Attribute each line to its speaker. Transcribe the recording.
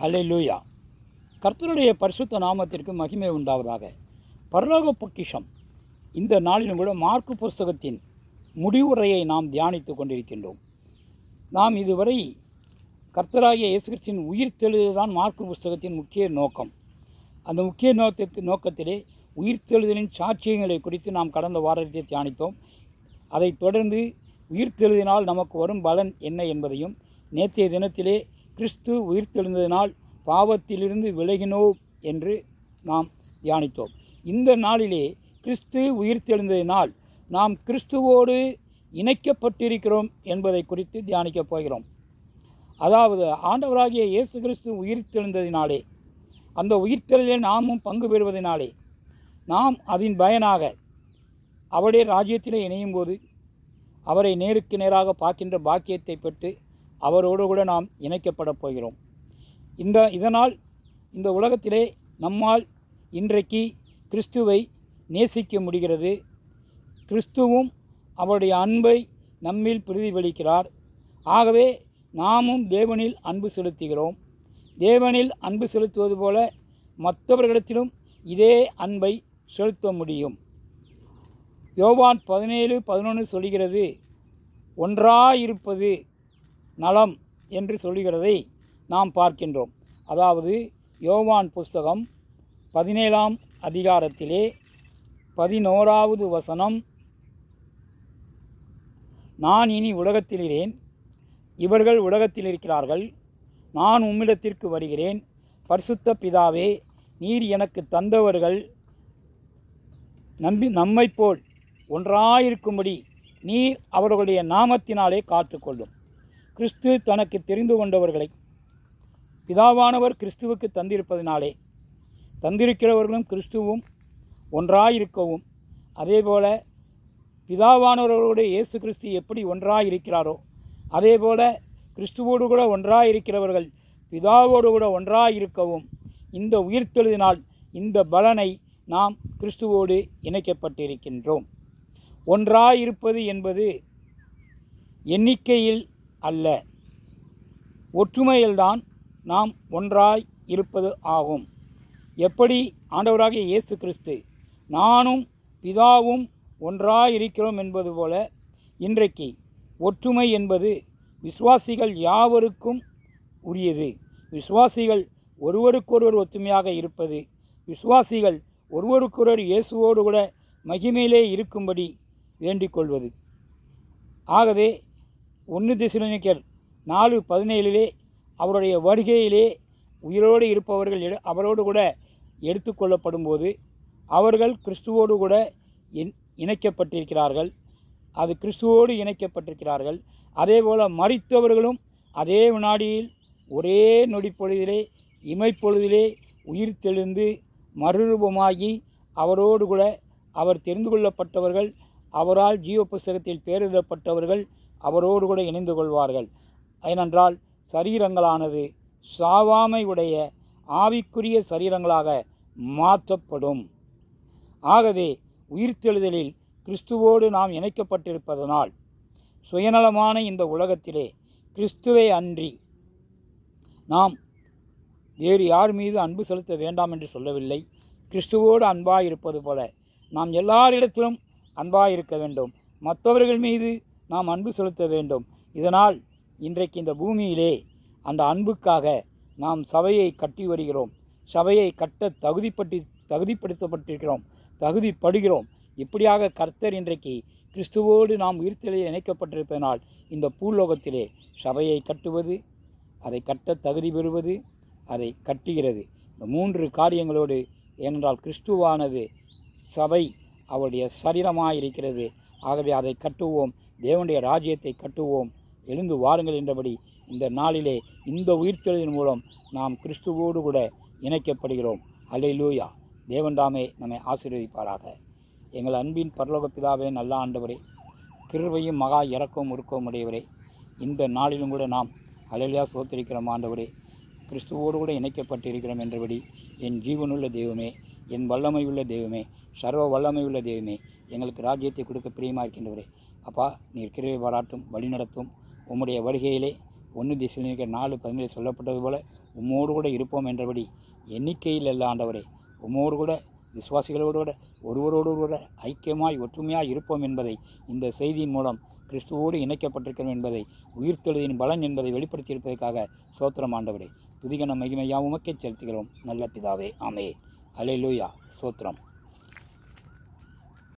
Speaker 1: அல்லேலூயா. கர்த்தருடைய பரிசுத்த நாமத்திற்கு மகிமை உண்டாவதாக. பரலோக பொக்கிஷம். இந்த நாளிலும் கூட மார்க்கு புஸ்தகத்தின் முடிவுரையை நாம் தியானித்து கொண்டிருக்கின்றோம். நாம் இதுவரை கர்த்தராகிய இயேசுகிறிஸ்தின் உயிர் தெழுதுதான் மார்க்கு புஸ்தகத்தின் முக்கிய நோக்கம். அந்த முக்கிய நோக்கத்திற்கு நோக்கத்திலே உயிர்த்தெழுதலின் சாட்சியங்களை குறித்து நாம் கடந்த வாரத்தை தியானித்தோம். அதைத் தொடர்ந்து உயிர்த்தெழுதினால் நமக்கு வரும் பலன் என்ன என்பதையும் நேற்றைய தினத்திலே கிறிஸ்து உயிர்த்தெழுந்ததினால் பாவத்திலிருந்து விலகினோம் என்று நாம் தியானித்தோம். இந்த நாளிலே கிறிஸ்து உயிர்த்தெழுந்ததினால் நாம் கிறிஸ்துவோடு இணைக்கப்பட்டிருக்கிறோம் என்பதை குறித்து தியானிக்கப் போகிறோம். அதாவது ஆண்டவராகிய இயேசு கிறிஸ்து உயிர்த்தெழுந்ததினாலே அந்த உயிர்த்தெழுதலில் நாமும் பங்கு பெறுவதனாலே நாம் அதன் பயனாக அவருடைய ராஜ்யத்திலே இணையும் போது அவரை நேருக்கு நேராக பார்க்கின்ற பாக்கியத்தை பெற்று அவரோடு கூட நாம் இணைக்கப்படப் போகிறோம். இந்த இதனால் இந்த உலகத்திலே நம்மால் இன்றைக்கு கிறிஸ்துவை நேசிக்க முடிகிறது. கிறிஸ்துவும் அவருடைய அன்பை நம்மில் பிரதிபலிக்கிறார். ஆகவே நாமும் தேவனில் அன்பு செலுத்துகிறோம். தேவனில் அன்பு செலுத்துவது போல மற்றவர்களிடத்திலும் இதே அன்பை செலுத்த முடியும். யோவான் பதினேழு பதினொன்று சொல்கிறது ஒன்றாயிருப்பது நலம் என்று சொல்லுகிறதை நாம் பார்க்கின்றோம். அதாவது யோவான் புஸ்தகம் பதினேழாம் அதிகாரத்திலே பதினோராவது வசனம். நான் இனி உலகத்திலிரேன் இவர்கள் உலகத்தில் இருக்கிறார்கள். நான் உம்மிடத்திற்கு வருகிறேன். பரிசுத்த பிதாவே நீர் எனக்கு தந்தவர்கள். நம்பி நம்மைப் போல் ஒன்றாயிருக்கும்படி நீர் அவர்களுடைய நாமத்தினாலே காத்துக்கொள்ளும். கிறிஸ்து தனக்கு தெரிந்து கொண்டவர்களை பிதாவானவர் கிறிஸ்துவுக்கு தந்திருப்பதினாலே தந்திருக்கிறவர்களும் கிறிஸ்துவும் ஒன்றாயிருக்கவும். அதேபோல பிதாவானவர்களோடு இயேசு கிறிஸ்து எப்படி ஒன்றாயிருக்கிறாரோ அதேபோல கிறிஸ்துவோடு கூட ஒன்றாயிருக்கிறவர்கள் பிதாவோடு கூட ஒன்றாயிருக்கவும். இந்த உயிர்த்தெழுதினால் இந்த பலனை நாம் கிறிஸ்துவோடு இணைக்கப்பட்டிருக்கின்றோம். ஒன்றாயிருப்பது என்பது எண்ணிக்கையில் அல்ல. ஒற்றுமையில்தான் நாம் ஒன்றாய் இருப்பது ஆகும். எப்படி? ஆண்டவராகிய இயேசு கிறிஸ்து நானும் பிதாவும் ஒன்றாயிருக்கிறோம் என்பது போல இன்றைக்கு ஒற்றுமை என்பது விசுவாசிகள் யாவருக்கும் உரியது. விசுவாசிகள் ஒருவருக்கொருவர் ஒற்றுமையாக இருப்பது விசுவாசிகள் ஒருவருக்கொருவர் இயேசுவோடு கூட மகிமையிலே இருக்கும்படி வேண்டிக் கொள்வது ஆகவே ஒன்று திசுலனிக்கர் நாலு பதினேழிலே அவருடைய வருகையிலே உயிரோடு இருப்பவர்கள் எடு அவரோடு கூட எடுத்துக்கொள்ளப்படும் போது அவர்கள் கிறிஸ்துவோடு கூட இன் இணைக்கப்பட்டிருக்கிறார்கள். அது கிறிஸ்துவோடு இணைக்கப்பட்டிருக்கிறார்கள். அதே போல் மறித்தவர்களும் அதே வினாடியில் ஒரே நொடிப்பொழுதிலே இமைப்பொழுதிலே உயிர் தெளிந்து மறுரூபமாகி அவரோடு கூட அவர் தெரிந்து கொள்ளப்பட்டவர்கள் அவரால் ஜீவ புஸ்தகத்தில் பேரிடப்பட்டவர்கள் அவரோடு கூட இணைந்து கொள்வார்கள். ஏனென்றால் சரீரங்களானது சாவாமை உடைய ஆவிக்குரிய சரீரங்களாக மாற்றப்படும். ஆகவே உயிர்த்தெழுதலில் கிறிஸ்துவோடு நாம் இணைக்கப்பட்டிருப்பதனால் சுயநலமான இந்த உலகத்திலே கிறிஸ்துவை அன்றி நாம் வேறு யார் மீது அன்பு செலுத்த வேண்டாம் என்று சொல்லவில்லை. கிறிஸ்துவோடு அன்பாக இருப்பது போல நாம் எல்லாரிடத்திலும் அன்பாக இருக்க வேண்டும். மற்றவர்கள் மீது நாம் அன்பு செலுத்த வேண்டும். இதனால் இன்றைக்கு இந்த பூமியிலே அந்த அன்புக்காக நாம் சபையை கட்டி வருகிறோம். சபையை கட்ட தகுதிப்பட்டு தகுதிப்படுத்தப்பட்டிருக்கிறோம். தகுதிப்படுகிறோம். இப்படியாக கர்த்தர் இன்றைக்கு கிறிஸ்துவோடு நாம் உயிர்த்தலையில் இணைக்கப்பட்டிருப்பதனால் இந்த பூலோகத்திலே சபையை கட்டுவது அதை கட்ட தகுதி பெறுவது அதை கட்டுகிறது. இந்த மூன்று காரியங்களோடு ஏனென்றால் கிறிஸ்துவானது சபை அவருடைய சரீரமாக இருக்கிறது ஆகவே அதை கட்டுவோம். தேவனுடைய ராஜ்யத்தை கட்டுவோம். எழுந்து வாருங்கள் என்றபடி இந்த நாளிலே இந்த உயிர்த்தெழுதின் மூலம் நாம் கிறிஸ்துவோடு கூட இணைக்கப்படுகிறோம். அல்லேலூயா. தேவன் தேவன்தாமே நம்மை ஆசீர்வதிப்பாராக. எங்கள் அன்பின் பரலோக பிதாவே நல்ல ஆண்டவரே கிருவையும் மகா இறக்கவும் உருக்கவும் உடையவரே இந்த நாளிலும் கூட நாம் அலையிலா சோத்திருக்கிறோம் ஆண்டவரே கிறிஸ்துவோடு கூட இணைக்கப்பட்டிருக்கிறோம் என்றபடி என் ஜீவனுள்ள தெய்வமே என் வல்லமை உள்ள தெய்வமே சர்வ வல்லமை உள்ள தெய்வமே எங்களுக்கு ராஜ்யத்தை கொடுக்க பிரியமாக இருக்கின்றவரே அப்பா நீர் கிருவை பாராட்டும் வழிநடத்தும் உம்முடைய வருகையிலே ஒன்று திசையில் நாலு பதினேழு சொல்லப்பட்டது போல உம்மோடு கூட இருப்போம் என்றபடி எண்ணிக்கையில் அல்ல ஆண்டவரே. உம்மோடு கூட விசுவாசிகளோடு கூட ஒருவரோடு கூட ஐக்கியமாய் ஒற்றுமையாய் இருப்போம் என்பதை இந்த செய்தியின் மூலம் கிறிஸ்துவோடு இணைக்கப்பட்டிருக்கிறோம் என்பதை உயிர்த்தெழுதியின் பலன் என்பதை வெளிப்படுத்தியிருப்பதற்காக சோத்திரம் ஆண்டவரே. துதிகன மகிமையா உமக்கே செலுத்துகிறோம். நல்ல பிதாவே ஆமே லூயா சோத்திரம்